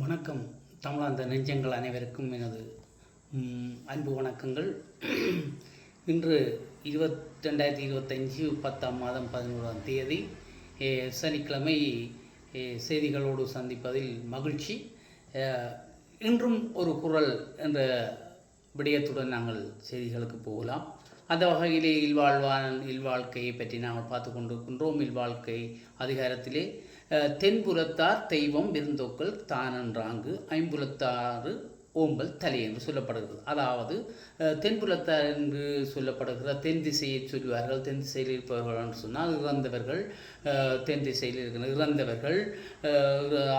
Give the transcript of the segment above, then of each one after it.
வணக்கம். தமிழாந்த நெஞ்சங்கள் அனைவருக்கும் எனது அன்பு வணக்கங்கள். இன்று இருபத்தி ரெண்டாயிரத்தி இருபத்தஞ்சு பத்தாம் மாதம் பதினோராம் தேதி சனிக்கிழமை செய்திகளோடு சந்திப்பதில் மகிழ்ச்சி. இன்றும் ஒரு குரல் என்ற விடயத்துடன் நாங்கள் செய்திகளுக்கு போகலாம். அந்த வகையிலே இல்வாழ்வான் இல்வாழ்க்கையை பற்றி நாங்கள் பார்த்து கொண்டிருக்கின்றோம். இல்வாழ்க்கை அதிகாரத்திலே தென்புலத்தார் தெய்வம் விருந்தோக்கள் தானன்றாங்கு ஐம்புலத்தாறு ஓம்பல் தலை என்று சொல்லப்படுகிறது. அதாவது தென்புலத்தார் என்று சொல்லப்படுகிற தென் திசையை சொல்வார்கள் தென் திசையில் இருப்பவர்கள் என்று சொன்னால் இறந்தவர்கள் தென் திசையில் இருக்கிற இறந்தவர்கள்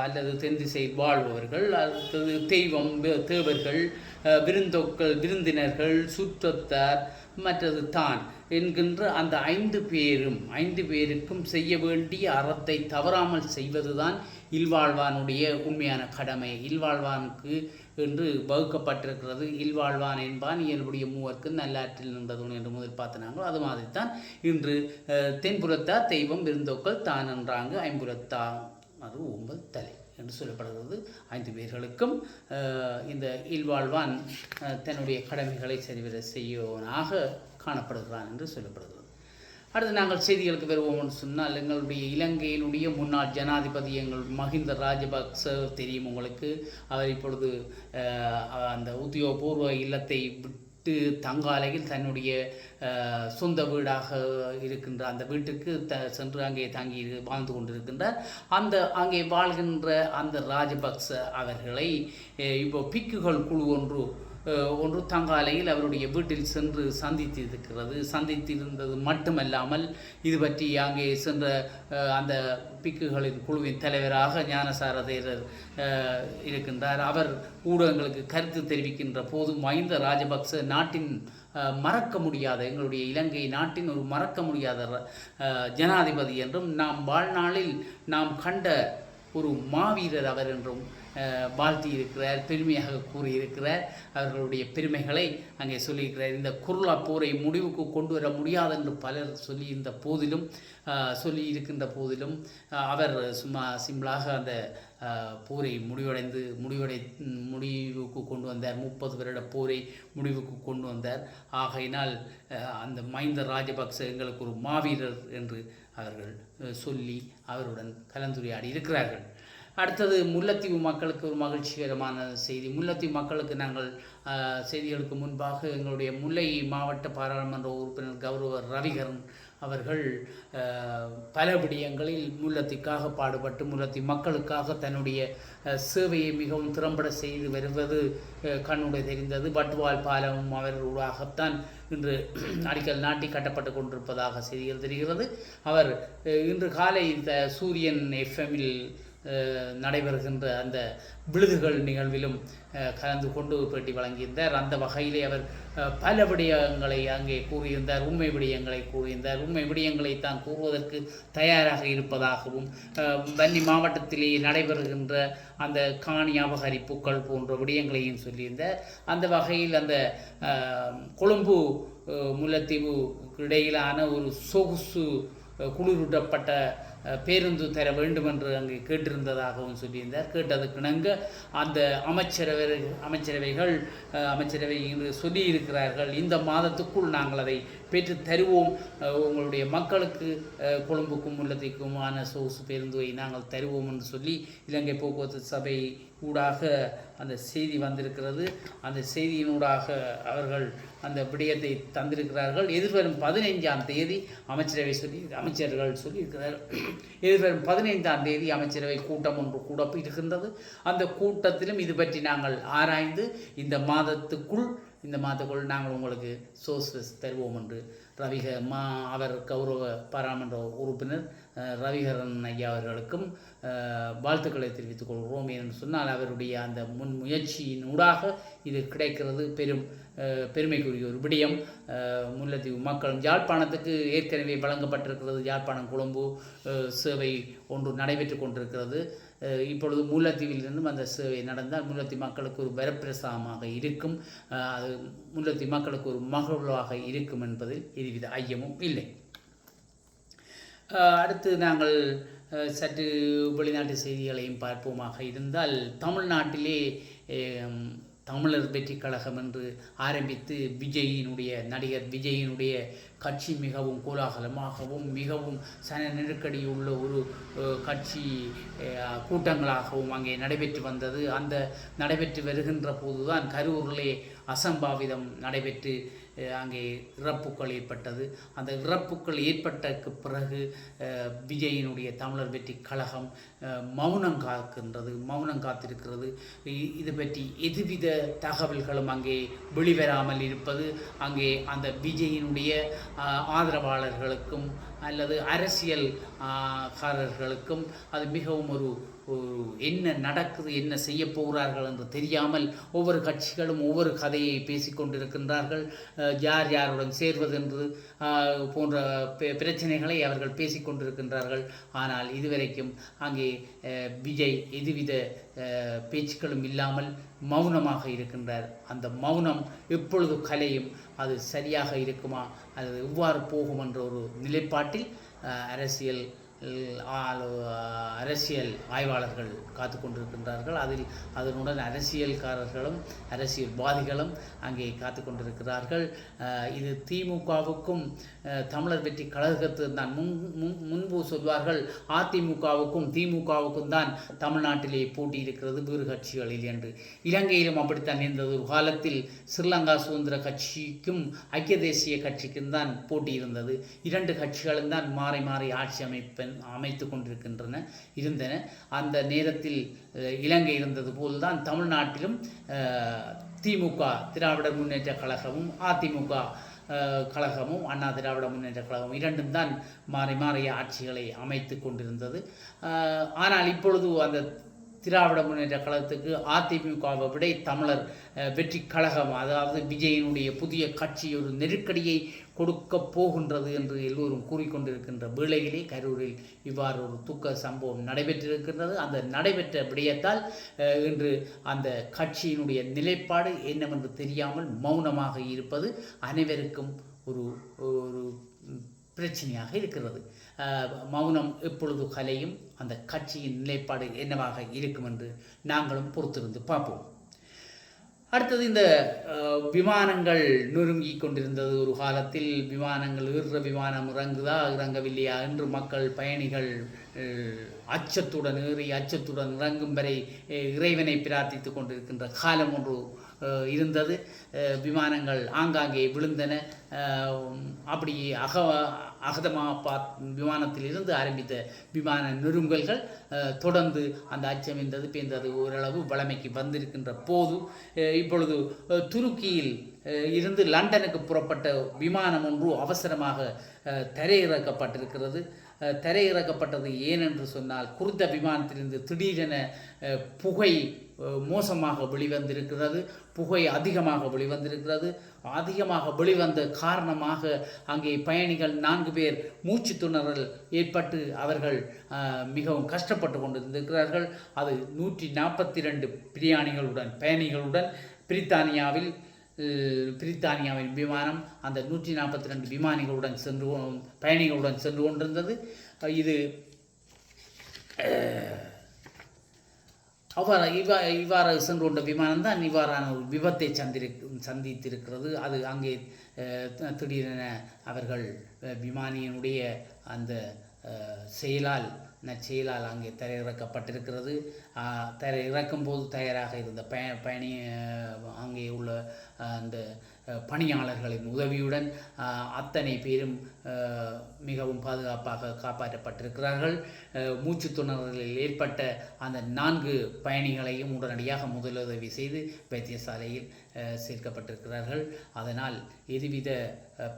அல்லது தென் திசையில் வாழ்பவர்கள் அடுத்தது தெய்வம் தேவர்கள் விருந்தோக்கள் விருந்தினர்கள் சுற்றத்தார் மற்றது தான். என்கின்ற அந்த ஐந்து பேரும் ஐந்து பேருக்கும் செய்ய வேண்டிய அறத்தை தவறாமல் செய்வதுதான் இல்வாழ்வானுடைய உண்மையான கடமை. இல்வாழ்வானுக்கு என்று வகுக்கப்பட்டிருக்கிறது. இல்வாழ்வான் என்பான் இயல்புடைய மூவர்க்கு நல்லாற்றில் நின்றதுன் என்று முதல் பார்த்தினாங்களோ அது மாதிரி தான் இன்று அஹ், தெய்வம் விருந்தோக்கள் தான் என்றாங்க ஐம்புறத்தா. அது ஒன்பது தலை என்று சொல்லப்படுகிறது. ஐந்து பேர்களுக்கும் இந்த இல்வாழ்வான் தன்னுடைய கடமைகளை சரிவர செய்யவனாக காணப்படுகிறான் என்று சொல்லப்படுகிறது. அடுத்து நாங்கள் செய்திகளுக்கு வருவோம்னு சொன்னால் எங்களுடைய இலங்கையினுடைய முன்னாள் ஜனாதிபதி எங்கள் மஹிந்த ராஜபக்ச தெரியும் உங்களுக்கு. அவர் இப்பொழுது அந்த உத்தியோகபூர்வ இல்லத்தை விட்டு தங்காலையில் தன்னுடைய சொந்த வீடாக இருக்கின்ற அந்த வீட்டுக்கு த சென்று அங்கே தங்கி வாழ்ந்து கொண்டிருக்கின்றார். அந்த அங்கே வாழ்கின்ற அந்த ராஜபக்ச அவர்களை இப்போ பிக்குகள் குழு ஒன்று ஒன்று தங்காலையில் அவருடைய வீட்டில் சென்று சந்தித்திருக்கிறது. சந்தித்திருந்தது மட்டுமல்லாமல் இது பற்றி அங்கே சென்ற அந்த பிக்குகளின் குழுவின் தலைவராக ஞானசார தேரர் இருக்கின்றார். அவர் ஊடகங்களுக்கு கருத்து தெரிவிக்கின்ற போது மஹிந்த ராஜபக்ச நாட்டின் மறக்க முடியாத எங்களுடைய இலங்கை நாட்டின் ஒரு மறக்க முடியாத ஜனாதிபதி என்றும் நாம் வாழ்நாளில் நாம் கண்ட ஒரு மாவீரர் அவர் என்றும் வாழ்த்தியிருக்கிறார் வாழ்த்தி இருக்கிறார் பெருமையாக கூறியிருக்கிறார். அவர்களுடைய பெருமைகளை அங்கே சொல்லியிருக்கிறார். இந்த குர்லா போரை முடிவுக்கு கொண்டு வர முடியாது என்று பலர் சொல்லியிருந்த போதிலும் சொல்லியிருக்கின்ற போதிலும் அவர் சும்மா சிம்பிளாக அந்த போரை முடிவடைந்து முடிவடை முடிவுக்கு கொண்டு வந்தார். முப்பது வருட போரை முடிவுக்கு கொண்டு வந்தார். ஆகையினால் அந்த மைந்த ராஜபக்ச எங்களுக்கு ஒரு மாவீரர் என்று அவர்கள் சொல்லி அவருடன் கலந்துரையாடி இருக்கிறார்கள் அடுத்தது முல்லைத்தீவு மக்களுக்கு ஒரு மகிழ்ச்சிகரமான செய்தி. முல்லைத்தீவு மக்களுக்கு நாங்கள் செய்திகளுக்கு முன்பாக எங்களுடைய முல்லை மாவட்ட பாராளுமன்ற உறுப்பினர் கௌரவர் ரவிகரன் அவர்கள் பல விடயங்களில் முல்லத்திற்காக பாடுபட்டு முல்லத்தி மக்களுக்காக தன்னுடைய சேவையை மிகவும் திறம்பட செய்து வருவது கண்ணுடைய தெரிந்தது. பட்வால் பாலமும் அவர்களாகத்தான் இன்று அடிக்கல் நாட்டி கட்டப்பட்டு கொண்டிருப்பதாக செய்திகள் தெரிகிறது. அவர் இன்று காலை இந்த சூரியன் எஃப்எம்மில் நடைபெறுகின்ற அந்த விழுதுகள் நிகழ்விலும் கலந்து கொண்டு பேட்டி வழங்கியிருந்தார். அந்த வகையிலே அவர் பல விடயங்களை அங்கே கூறியிருந்தார். உண்மை விடயங்களை கூறியிருந்தார். உண்மை விடயங்களை தான் கூறுவதற்கு தயாராக இருப்பதாகவும் வன்னி மாவட்டத்திலே நடைபெறுகின்ற அந்த காணி அபகரிப்புகள் போன்ற விடயங்களையும் சொல்லியிருந்தார். அந்த வகையில் அந்த கொழும்பு முல்லைத்தீவு இடையிலான ஒரு சொகுசு குளிரூட்டப்பட்ட பேருந்து தர வேண்டும் என்று அங்கே கேட்டிருந்ததாகவும் சொல்லியிருந்தார். கேட்டதுக்கிணங்க அந்த அமைச்சரவை அமைச்சரவைகள் அமைச்சரவை என்று சொல்லியிருக்கிறார்கள். இந்த மாதத்துக்குள் நாங்கள் அதை பெற்று தருவோம். உங்களுடைய மக்களுக்கு கொழும்புக்கும் உள்ளத்திற்குமான சொகுசு பேருந்துவை நாங்கள் தருவோம் என்று சொல்லி இலங்கை போக்குவரத்து சபை ஊடாக அந்த செய்தி வந்திருக்கிறது. அந்த செய்தியினூடாக அவர்கள் அந்த விடயத்தை தந்திருக்கிறார்கள். எதிர்வரும் பதினைஞ்சாம் தேதி அமைச்சரவை சொல்லி அமைச்சர்கள் சொல்லியிருக்கிறார்கள். எதிர்வரும் பதினைந்தாம் தேதி அமைச்சரவை கூட்டம் ஒன்று கூட இருக்கின்றது. அந்த கூட்டத்திலும் இது பற்றி நாங்கள் ஆராய்ந்து இந்த மாதத்துக்குள் இந்த மாதத்துக்குள் நாங்கள் உங்களுக்கு சோர்ஸஸ் தருவோம் என்று ரவிக மா அவர் கௌரவ பாராளுமன்ற உறுப்பினர் ரவிகரன் ஐயா அவர்களுக்கும் வாழ்த்துக்களை தெரிவித்துக் கொள்கிறோம். என்று சொன்னால் அவருடைய அந்த முன் முயற்சியின் ஊடாக இது கிடைக்கிறது பெரும் பெருமைக்குரிய ஒரு விடயம். முல்லத்தீவு முல்லைத்தீவு மக்களும் யாழ்ப்பாணத்துக்கு ஏற்கனவே வழங்கப்பட்டிருக்கிறது யாழ்ப்பாணம் கொழும்பு சேவை ஒன்று நடைபெற்று கொண்டிருக்கிறது. இப்பொழுது முல்லைத்தீவிலிருந்தும் அந்த சேவை நடந்தால் முல்லத்தி மக்களுக்கு ஒரு வரப்பிரசாதமாக இருக்கும். அது முல்லத்தி மக்களுக்கு ஒரு மகிழ்வாக இருக்கும் என்பதில் எதுவித ஐயமும் இல்லை. அடுத்து நாங்கள் சற்று வெளிநாட்டு செய்திகளையும் பார்ப்போமாக இருந்தால் தமிழ்நாட்டிலே தமிழர் வெற்றி கழகம் என்று ஆரம்பித்து விஜயினுடைய நடிகர் விஜயினுடைய கட்சி மிகவும் கோலாகலமாகவும் மிகவும் சன நெருக்கடியுள்ள ஒரு கட்சி கூட்டங்களாகவும் அங்கே நடைபெற்று வந்தது. அந்த நடைபெற்று வருகின்ற போதுதான் கரூரிலே அசம்பாவிதம் நடைபெற்று அங்கே இறப்புக்கள் ஏற்பட்டது. அந்த இறப்புக்கள் ஏற்பட்டக்கு பிறகு விஜயினுடைய தமிழர் வெற்றி கழகம் மௌனம் காக்கின்றது மௌனம் காத்திருக்கிறது. இது பற்றி எதுவித தகவல்களும் அங்கே வெளிவராமல் இருப்பது அங்கே அந்த விஜயினுடைய ஆதரவாளர்களுக்கும் அல்லது அரசியல் காரர்களுக்கும் அது மிகவும் ஒரு என்ன நடக்குது என்ன செய்ய போகிறார்கள் என்று தெரியாமல் ஒவ்வொரு கட்சிகளும் ஒவ்வொரு கதையை பேசிக்கொண்டிருக்கின்றார்கள் யார் யாருடன் சேர்வது என்று போன்ற பிரச்சனைகளை அவர்கள் பேசிக்கொண்டிருக்கின்றார்கள் ஆனால் இதுவரைக்கும் அங்கே விஜய் எதுவித பேச்சுக்களும் இல்லாமல் மௌனமாக இருக்கின்றார். அந்த மௌனம் எப்பொழுது கலையும் அது சரியாக இருக்குமா அது எவ்வாறு போகும் என்ற ஒரு நிலைப்பாட்டில் அரசியல் அரசியல் ஆய்வாளர்கள் காத்து கொண்டிருக்கின்றார்கள். அதில் அதனுடன் அரசியல்காரர்களும் அரசியல்வாதிகளும் அங்கே காத்து கொண்டிருக்கிறார்கள். இது திமுகவுக்கும் தமிழர் வெற்றி கழகத்து தான். முன் முன் முன்பு சொல்வார்கள் அதிமுகவுக்கும் திமுகவுக்கும் தான் தமிழ்நாட்டிலே போட்டி இருக்கிறது வேறு கட்சிகளில் என்று. இலங்கையிலும் அப்படித்தான் இருந்தது. ஒரு காலத்தில் ஸ்ரீலங்கா சுதந்திர கட்சிக்கும் ஐக்கிய தேசிய கட்சிக்கும் தான் போட்டி இருந்தது. இரண்டு கட்சிகளும் தான் மாறி மாறி ஆட்சி அமைப்பன் அமைத்து கொண்டிருக்கின்றன இருந்தன. அந்த நேரத்தில் இலங்கை இருந்தது போல்தான் தமிழ்நாட்டிலும் திமுக திராவிட முன்னேற்ற கழகமும் அதிமுக கழகமும் அண்ணா திராவிட முன்னேற்ற கழகமும் இரண்டும் தான் மாறி மாறிய ஆட்சிகளை அமைத்து கொண்டிருந்தது. ஆனால் இப்பொழுது அந்த திராவிட முன்னேற்ற கழகத்துக்கு அதிமுகவை விட தமிழர் வெற்றி கழகம் அதாவது விஜயனுடைய புதிய கட்சி ஒரு நெருக்கடியை கொடுக்க போகின்றது என்று எல்லோரும் கூறிக்கொண்டிருக்கின்ற வேளையிலே கரூரில் இவ்வாறு ஒரு துக்க சம்பவம் நடைபெற்றிருக்கின்றது. அந்த நடைபெற்ற விடயத்தால் இன்று அந்த கட்சியினுடைய நிலைப்பாடு என்னவென்று தெரியாமல் மௌனமாக இருப்பது அனைவருக்கும் ஒரு ஒரு பிரச்சனையாக இருக்கிறது. அஹ், மௌனம் எப்பொழுது கலையும் அந்த கட்சியின் நிலைப்பாடு என்னவாக இருக்கும் என்று நாங்களும் பொறுத்திருந்து பார்ப்போம். அடுத்தது இந்த விமானங்கள் நொறுங்கி கொண்டிருந்தது. ஒரு காலத்தில் விமானங்கள் ஈர்ற விமானம் இறங்குதா இறங்கவில்லையா என்று மக்கள் பயணிகள் அச்சத்துடன் ஏறி அச்சத்துடன் இறங்கும் வரை இறைவனை பிரார்த்தித்து கொண்டிருக்கின்ற காலம் ஒன்று இருந்தது. விமானங்கள் ஆங்காங்கே விழுந்தன. அப்படி அக அகதமாபாத் விமானத்தில் இருந்து ஆரம்பித்த விமான நெருங்கல்கள் தொடர்ந்து அந்த அச்சம் இருந்தது பேர்ந்தது ஓரளவு வளமைக்கு வந்திருக்கின்ற போது இப்பொழுது துருக்கியில் இருந்து லண்டனுக்கு புறப்பட்ட விமானம் ஒன்று அவசரமாக தரையிறக்கப்பட்டிருக்கிறது. தரையிறக்கப்பட்டது ஏனென்று சொன்னால் குறித்த விமானத்திலிருந்து திடீரென புகை மோசமாக வெளிவந்திருக்கிறது புகை அதிகமாக வெளிவந்திருக்கிறது. அதிகமாக வெளிவந்த காரணமாக அங்கே பயணிகள் நான்கு பேர் மூச்சு திணறல் ஏற்பட்டு அவர்கள் மிகவும் கஷ்டப்பட்டு கொண்டிருந்திருக்கிறார்கள். அது நூற்றி நாற்பத்தி ரெண்டு பிரியாணிகளுடன் பயணிகளுடன் பிரித்தானியாவில் பிரித்தானியாவின் விமானம் அந்த நூற்றி நாற்பத்தி ரெண்டு விமானிகளுடன் சென்று பயணிகளுடன் சென்று கொண்டிருந்தது. இது அவ்வாறு இவ்வா இவ்வாறு சென்று கொண்ட விமானம் தான் இவ்வாறான ஒரு விபத்தை சந்திரு சந்தித்திருக்கிறது. அது அங்கே திடீரென அவர்கள் விமானியினுடைய அந்த செயலால் நற்செயலால் அங்கே தரையிறக்கப்பட்டிருக்கிறது. தரையிறக்கும் போது தயாராக இருந்த பய பயணி அங்கே உள்ள அந்த பணியாளர்களின் உதவியுடன் அத்தனை பேரும் மிகவும் பாதுகாப்பாக காப்பாற்றப்பட்டிருக்கிறார்கள். மூச்சு துணர்களில் ஏற்பட்ட அந்த நான்கு பயணிகளையும் உடனடியாக முதலுதவி செய்து வைத்தியசாலையில் சேர்க்கப்பட்டிருக்கிறார்கள். அதனால் எதுவித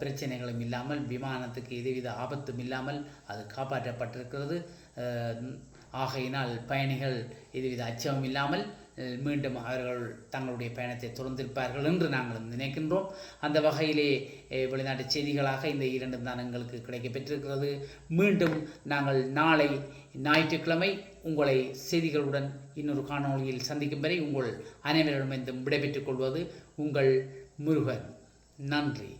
பிரச்சனைகளும் இல்லாமல் விமானத்துக்கு எதுவித ஆபத்தும் இல்லாமல் அது காப்பாற்றப்பட்டிருக்கிறது. ஆகையினால் பயணிகள் எதுவித அச்சமும் இல்லாமல் மீண்டும் அவர்கள் தங்களுடைய பயணத்தை தொடர்ந்திருப்பார்கள் என்று நாங்கள் நினைக்கின்றோம். அந்த வகையிலே வெளிநாட்டு செய்திகளாக இந்த இரண்டு தான் எங்களுக்கு கிடைக்கப்பெற்றிருக்கிறது. மீண்டும் நாங்கள் நாளை ஞாயிற்றுக்கிழமை உங்களை செய்திகளுடன் இன்னொரு காணொளியில் சந்திக்கும் வரை உங்கள் அனைவரிடமிருந்தும் விடைபெற்றுக் கொள்வது உங்கள் முருகன். நன்றி.